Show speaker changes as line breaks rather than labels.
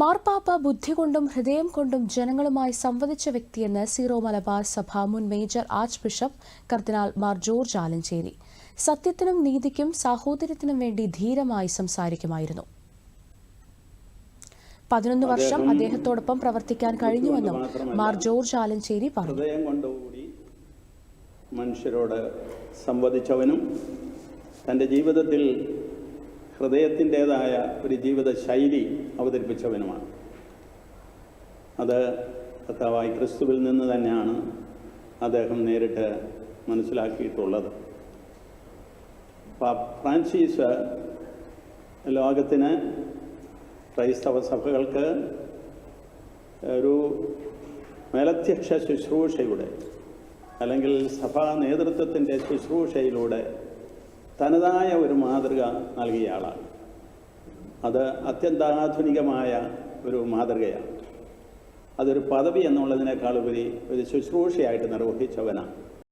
മാർപ്പാപ്പ ബുദ്ധി കൊണ്ടും ഹൃദയം കൊണ്ടും ജനങ്ങളുമായി സംവദിച്ച വ്യക്തിയെന്ന് സീറോ മലബാർ സഭ മുൻ മേജർ ആർച്ച് ബിഷപ്പ് കർദിനാൾ മാർ ജോർജ് ആലഞ്ചേരി. സത്യത്തിനും നീതിക്കും സാഹോദര്യത്തിനും വേണ്ടി ധീരമായി സംസാരിക്കുമായിരുന്നു. പതിനൊന്ന് വർഷം അദ്ദേഹത്തോടൊപ്പം പ്രവർത്തിക്കാൻ കഴിഞ്ഞുവെന്നും മാർ ജോർജ് ആലഞ്ചേരി പറഞ്ഞു.
ഹൃദയം കൊണ്ടുകൂടി മനുഷ്യരോട് സംവദിച്ചവനും തന്റെ ജീവിതത്തിൽ ഹൃദയത്തിന്റെതായ ഒരു ജീവിത ശൈലി അവതരിപ്പിച്ചവനുമാണ്. അത് കർത്താവായി ക്രിസ്തുവിൽ നിന്ന് തന്നെയാണ് അദ്ദേഹം നേരിട്ട് മനസ്സിലാക്കിയിട്ടുള്ളത്. ഫ്രാൻസിസ് ലോകത്തിന് ക്രൈസ്തവ സഭകൾക്ക് ഒരു മേലധ്യക്ഷ ശുശ്രൂഷയുടെ അല്ലെങ്കിൽ സഭാ നേതൃത്വത്തിന്റെ ശുശ്രൂഷയിലൂടെ തനതായ ഒരു മാതൃക നൽകിയ ആളാണ്. അത് അത്യന്താധുനികമായ ഒരു മാതൃകയാണ്. അതൊരു പദവി എന്നുള്ളതിനേക്കാളുപരി ഒരു ശുശ്രൂഷയായിട്ട് നിർവഹിച്ചവനാണ്.